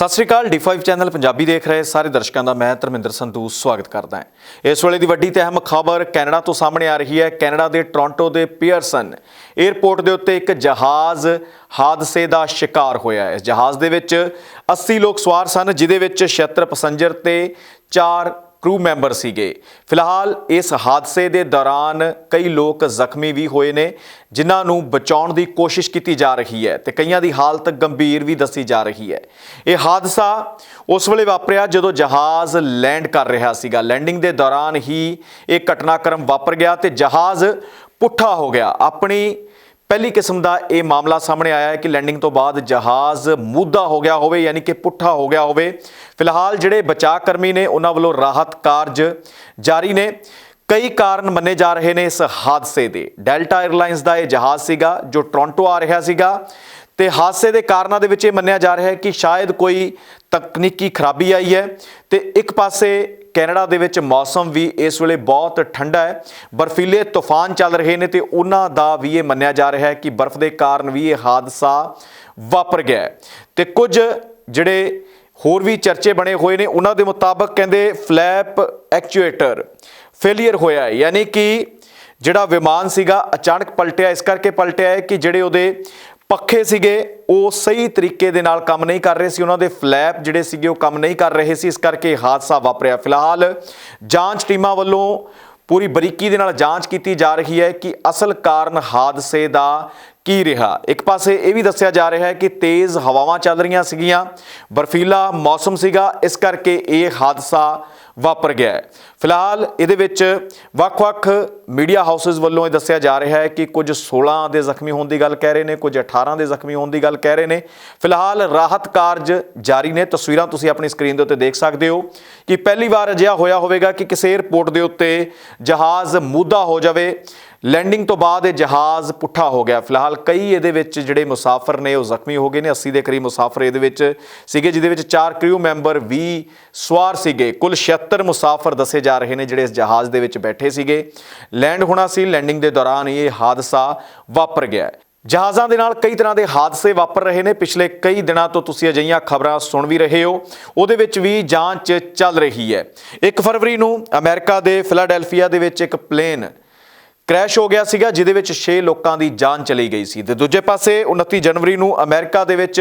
ਸਤਿ ਸ਼੍ਰੀ ਅਕਾਲ D5 channel Punjabi ਦੇਖ ਰਹੇ ਸਾਰੇ ਦਰਸ਼ਕਾਂ ਦਾ, ਮੈਂ ਧਰਮਿੰਦਰ ਸੰਧੂ ਸਵਾਗਤ ਕਰਦਾ ਹਾਂ। ਇਸ ਵੇਲੇ ਦੀ ਵੱਡੀ ਤੇ ਅਹਿਮ ਖਬਰ ਕੈਨੇਡਾ ਤੋਂ ਸਾਹਮਣੇ ਆ ਰਹੀ ਹੈ। ਕੈਨੇਡਾ ਦੇ ਟੋਰਾਂਟੋ ਦੇ ਪੀਅਰਸਨ 에ਅਰਪੋਰਟ ਦੇ ਉੱਤੇ ਇੱਕ ਜਹਾਜ਼ ਹਾਦਸੇ ਦਾ ਸ਼ਿਕਾਰ ਹੋਇਆ ਹੈ। ਇਸ ਜਹਾਜ਼ ਦੇ ਵਿੱਚ 80 ਲੋਕ ਸਵਾਰ ਸਨ ਜਿਦੇ ਵਿੱਚ 76 ਪੈਸੇਂਜਰ ਤੇ 4 ਕਰੂ ਮੈਂਬਰ ਸੀਗੇ। ਫਿਲਹਾਲ ਇਸ ਹਾਦਸੇ ਦੇ ਦੌਰਾਨ ਕਈ ਲੋਕ ਜ਼ਖਮੀ ਵੀ ਹੋਏ ਨੇ, ਜਿਨ੍ਹਾਂ ਨੂੰ ਬਚਾਉਣ ਦੀ ਕੋਸ਼ਿਸ਼ ਕੀਤੀ ਜਾ ਰਹੀ ਹੈ ਤੇ ਕਈਆਂ ਦੀ ਹਾਲਤ ਗੰਭੀਰ ਵੀ ਦੱਸੀ ਜਾ ਰਹੀ ਹੈ। ਇਹ ਹਾਦਸਾ ਉਸ ਵੇਲੇ ਵਾਪਰਿਆ ਜਦੋਂ ਜਹਾਜ਼ ਲੈਂਡ ਕਰ ਰਿਹਾ ਸੀਗਾ। ਲੈਂਡਿੰਗ ਦੇ ਦੌਰਾਨ ਹੀ ਇਹ ਘਟਨਾਕ੍ਰਮ ਵਾਪਰ ਗਿਆ ਤੇ ਜਹਾਜ਼ ਪੁੱਠਾ ਹੋ ਗਿਆ। ਆਪਣੀ ਪਹਿਲੀ ਕਿਸਮ ਦਾ ਇਹ ਮਾਮਲਾ ਸਾਹਮਣੇ ਆਇਆ ਹੈ ਕਿ ਲੈਂਡਿੰਗ ਤੋਂ ਬਾਅਦ ਜਹਾਜ਼ ਮੂਦਾ ਹੋ ਗਿਆ ਹੋਵੇ, ਯਾਨੀ ਕਿ ਪੁੱਠਾ ਹੋ ਗਿਆ ਹੋਵੇ। ਫਿਲਹਾਲ ਜਿਹੜੇ ਬਚਾਅ ਕਰਮੀ ਨੇ, ਉਹਨਾਂ ਵੱਲੋਂ ਰਾਹਤ ਕਾਰਜ ਜਾਰੀ ਨੇ। ਕਈ ਕਾਰਨ ਮੰਨੇ ਜਾ ਰਹੇ ਨੇ ਇਸ ਹਾਦਸੇ ਦੇ। ਡੈਲਟਾ 에ਅਰਲਾਈਨਸ ਦਾ ਇਹ ਜਹਾਜ਼ ਸੀਗਾ, ਜੋ ਟੋਰਾਂਟੋ ਆ ਰਿਹਾ ਸੀਗਾ। ਤੇ ਹਾਦਸੇ ਦੇ ਕਾਰਨਾਂ ਦੇ ਵਿੱਚ ਇਹ ਮੰਨਿਆ ਜਾ ਰਿਹਾ ਹੈ ਕਿ ਸ਼ਾਇਦ ਕੋਈ ਤਕਨੀਕੀ ਖਰਾਬੀ ਆਈ ਹੈ। ਤੇ ਇੱਕ ਪਾਸੇ ਕੈਨੇਡਾ ਦੇ ਵਿੱਚ ਮੌਸਮ ਵੀ ਇਸ ਵੇਲੇ ਬਹੁਤ ਠੰਡਾ ਹੈ। ਬਰਫੀਲੇ ਤੂਫਾਨ ਚੱਲ ਰਹੇ ਨੇ ਤੇ ਉਹਨਾਂ ਦਾ ਵੀ ਇਹ ਮੰਨਿਆ ਜਾ ਰਿਹਾ ਹੈ ਕਿ ਬਰਫ਼ ਦੇ ਕਾਰਨ ਵੀ ਇਹ ਹਾਦਸਾ ਵਾਪਰ ਗਿਆ ਹੈ। ਤੇ ਕੁਝ ਜਿਹੜੇ ਹੋਰ ਵੀ ਚਰਚੇ ਬਣੇ ਹੋਏ ਨੇ, ਉਹਨਾਂ ਦੇ ਮੁਤਾਬਕ ਕਹਿੰਦੇ ਫਲੈਪ ਐਕਚੁਏਟਰ ਫੇਲਿਅਰ ਹੋਇਆ ਹੈ। ਯਾਨੀ ਕਿ ਜਿਹੜਾ ਵਿਮਾਨ ਸੀਗਾ, ਅਚਾਨਕ ਪਲਟਿਆ, ਇਸ ਕਰਕੇ ਪਲਟਿਆ ਹੈ ਕਿ ਜਿਹੜੇ ਉਹਦੇ ਪੱਖੇ ਸੀਗੇ, ਉਹ ਸਹੀ ਤਰੀਕੇ ਦੇ ਨਾਲ ਕੰਮ ਨਹੀਂ ਕਰ ਰਹੇ ਸੀ। ਉਹਨਾਂ ਦੇ ਫਲੈਪ ਜਿਹੜੇ ਸੀਗੇ, ਉਹ ਕੰਮ ਨਹੀਂ ਕਰ ਰਹੇ ਸੀ। ਇਸ ਕਰਕੇ ਹਾਦਸਾ ਵਾਪਰਿਆ। ਫਿਲਹਾਲ ਜਾਂਚ ਟੀਮਾਂ ਵੱਲੋਂ ਪੂਰੀ ਬਰੀਕੀ ਦੇ ਨਾਲ ਜਾਂਚ ਕੀਤੀ ਜਾ ਰਹੀ ਹੈ ਕਿ ਅਸਲ ਕਾਰਨ ਹਾਦਸੇ ਦਾ ਕੀ ਰਿਹਾ। ਇੱਕ ਪਾਸੇ ਇਹ ਵੀ ਦੱਸਿਆ ਜਾ ਰਿਹਾ ਹੈ ਕਿ ਤੇਜ਼ ਹਵਾਵਾਂ ਚੱਲ ਰਹੀਆਂ ਸੀਗੀਆਂ। ਬਰਫੀਲਾ ਮੌਸਮ ਸੀਗਾ। ਇਸ ਕਰਕੇ ਇਹ ਹਾਦਸਾ ਵਾਪਰ ਗਿਆ ਹੈ। ਫਿਲਹਾਲ ਇਹਦੇ ਵਿੱਚ ਵੱਖ-ਵੱਖ ਮੀਡੀਆ ਹਾਊਸਸ ਵੱਲੋਂ ਇਹ ਦੱਸਿਆ ਜਾ ਰਿਹਾ ਹੈ ਕਿ ਕੁਝ 16 ਦੇ ਜ਼ਖਮੀ ਹੋਣ ਦੀ ਗੱਲ ਕਹਿ ਰਹੇ ਨੇ, ਕੁਝ 18 ਦੇ ਜ਼ਖਮੀ ਹੋਣ ਦੀ ਗੱਲ ਕਹਿ ਰਹੇ ਨੇ। ਫਿਲਹਾਲ ਰਾਹਤ ਕਾਰਜ ਜਾਰੀ ਨੇ। ਤਸਵੀਰਾਂ ਤੁਸੀਂ ਆਪਣੀ ਸਕਰੀਨ ਦੇ ਉੱਤੇ ਦੇਖ ਸਕਦੇ ਹੋ ਕਿ ਪਹਿਲੀ ਵਾਰ ਅਜਿਹਾ ਹੋਇਆ ਹੋਵੇਗਾ ਕਿ ਕਿਸੇ 에ਅਰਪੋਰਟ ਦੇ ਉੱਤੇ ਜਹਾਜ਼ ਮੂਦਾ ਹੋ ਜਾਵੇ। ਲੈਂਡਿੰਗ ਤੋਂ ਬਾਅਦ ਇਹ ਜਹਾਜ਼ ਪੁੱਠਾ ਹੋ ਗਿਆ। ਫਿਲਹਾਲ ਕਈ ਇਹਦੇ ਵਿੱਚ ਜਿਹੜੇ ਮੁਸਾਫਰ ਨੇ ਉਹ ਜ਼ਖਮੀ ਹੋ ਗਏ ਨੇ। 80 ਦੇ ਕਰੀਬ ਮੁਸਾਫਰ ਇਹਦੇ ਵਿੱਚ ਸੀਗੇ, ਜਿਹਦੇ ਵਿੱਚ 4 ਕ੍ਰਿਊ ਮੈਂਬਰ ਵੀ ਸਵਾਰ ਸੀਗੇ। ਕੁੱਲ 76 ਮੁਸਾਫਰ ਦੱਸੇ ਜਾ ਰਹੇ ਨੇ ਜਿਹੜੇ ਇਸ ਜਹਾਜ਼ ਦੇ ਵਿੱਚ ਬੈਠੇ ਸੀਗੇ। ਲੈਂਡ ਹੋਣਾ ਸੀ ਲੈਂਡਿੰਗ ਦੇ ਦੌਰਾਨ ਇਹ ਹਾਦਸਾ ਵਾਪਰ ਗਿਆ ਜਹਾਜ਼ਾਂ ਦੇ ਨਾਲ ਕਈ ਤਰ੍ਹਾਂ ਦੇ ਹਾਦਸੇ ਵਾਪਰ ਰਹੇ ਨੇ। ਪਿਛਲੇ ਕਈ ਦਿਨਾਂ ਤੋਂ ਤੁਸੀਂ ਅਜਿਹੀਆਂ ਖਬਰਾਂ ਸੁਣ ਵੀ ਰਹੇ ਹੋ। ਉਹਦੇ ਵਿੱਚ ਵੀ ਜਾਂਚ ਚੱਲ ਰਹੀ ਹੈ। 1 ਫਰਵਰੀ ਨੂੰ ਅਮਰੀਕਾ ਦੇ ਫਿਲਾਡੈਲਫੀਆ ਦੇ ਵਿੱਚ ਇੱਕ ਪਲੇਨ ਕ੍ਰੈਸ਼ ਹੋ ਗਿਆ ਸੀਗਾ, ਜਿਹਦੇ ਵਿੱਚ 6 ਲੋਕਾਂ ਦੀ ਜਾਨ ਚਲੀ ਗਈ ਸੀ। ਤੇ ਦੂਜੇ ਪਾਸੇ 29 ਜਨਵਰੀ ਨੂੰ ਅਮਰੀਕਾ ਦੇ ਵਿੱਚ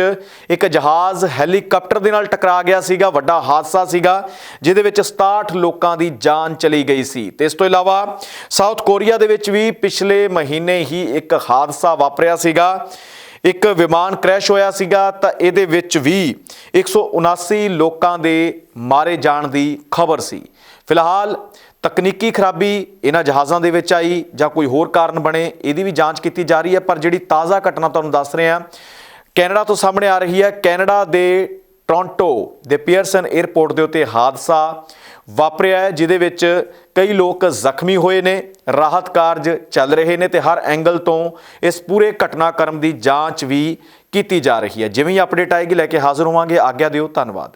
ਇੱਕ ਜਹਾਜ਼ ਹੈਲੀਕਾਪਟਰ ਦੇ ਨਾਲ ਟਕਰਾ ਗਿਆ ਸੀਗਾ, ਵੱਡਾ ਹਾਦਸਾ ਸੀਗਾ, ਜਿਹਦੇ ਵਿੱਚ 67 ਲੋਕਾਂ ਦੀ ਜਾਨ ਚਲੀ ਗਈ ਸੀ। ਤੇ ਇਸ ਤੋਂ ਇਲਾਵਾ ਸਾਊਥ ਕੋਰੀਆ ਦੇ ਵਿੱਚ ਵੀ ਪਿਛਲੇ ਮਹੀਨੇ ਹੀ ਇੱਕ ਹਾਦਸਾ ਵਾਪਰਿਆ ਸੀਗਾ। ਇੱਕ ਵਿਮਾਨ ਕ੍ਰੈਸ਼ ਹੋਇਆ ਸੀਗਾ, ਤਾਂ ਇਹਦੇ ਵਿੱਚ ਵੀ 179 ਲੋਕਾਂ ਦੇ ਮਾਰੇ ਜਾਣ ਦੀ ਖਬਰ ਸੀ। ਫਿਲਹਾਲ ਤਕਨੀਕੀ ਖਰਾਬੀ ਇਹਨਾਂ ਜਹਾਜ਼ਾਂ ਦੇ ਵਿੱਚ ਆਈ ਜਾਂ ਕੋਈ ਹੋਰ ਕਾਰਨ ਬਣੇ, ਇਹਦੀ ਵੀ ਜਾਂਚ ਕੀਤੀ ਜਾ ਰਹੀ ਹੈ, ਪਰ ਜਿਹੜੀ ਤਾਜ਼ਾ ਘਟਨਾ ਤੁਹਾਨੂੰ ਦੱਸ ਰਹੇ ਹਾਂ, ਕੈਨੇਡਾ ਤੋਂ ਸਾਹਮਣੇ ਆ ਰਹੀ ਹੈ। ਕੈਨੇਡਾ ਦੇ ਟੋਰਾਂਟੋ ਦੇ ਪੀਅਰਸਨ 에ਅਰਪੋਰਟ ਦੇ ਉੱਤੇ ਹਾਦਸਾ ਵਾਪਰਿਆ ਹੈ, ਜਿਹਦੇ ਵਿੱਚ ਕਈ ਲੋਕ ਜ਼ਖਮੀ ਹੋਏ ਨੇ, ਰਾਹਤ ਕਾਰਜ ਚੱਲ ਰਹੇ ਨੇ ਤੇ ਹਰ ਐਂਗਲ ਤੋਂ ਇਸ ਪੂਰੇ ਘਟਨਾਕ੍ਰਮ ਦੀ ਜਾਂਚ ਵੀ ਕੀਤੀ ਜਾ ਰਹੀ ਹੈ। ਜਿਵੇਂ ਹੀ ਅਪਡੇਟ ਆਏਗੀ, ਲੈ ਕੇ ਹਾਜ਼ਰ ਹੋਵਾਂਗੇ। ਆਗਿਆ ਦਿਓ, ਧੰਨਵਾਦ।